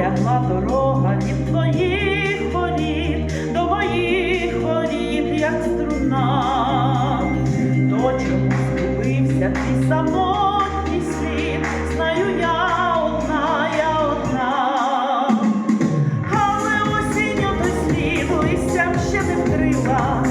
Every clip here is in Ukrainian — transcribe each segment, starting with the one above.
пролягла дорога від твоїх воріт до моїх воріт, як струна, до чому згубився ти самотній слід, знаю я одна, я одна, але осінню до сліду і ще не вкрила.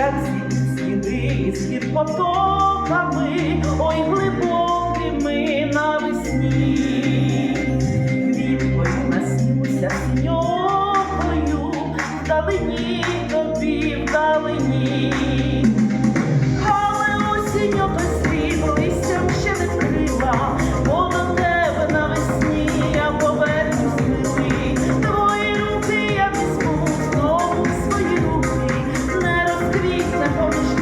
Блищать сліди схід потоками, ой глибокими навесні, квіткою наснюся сіньокою, вдалині тобі, вдалині. and Holy Spirit.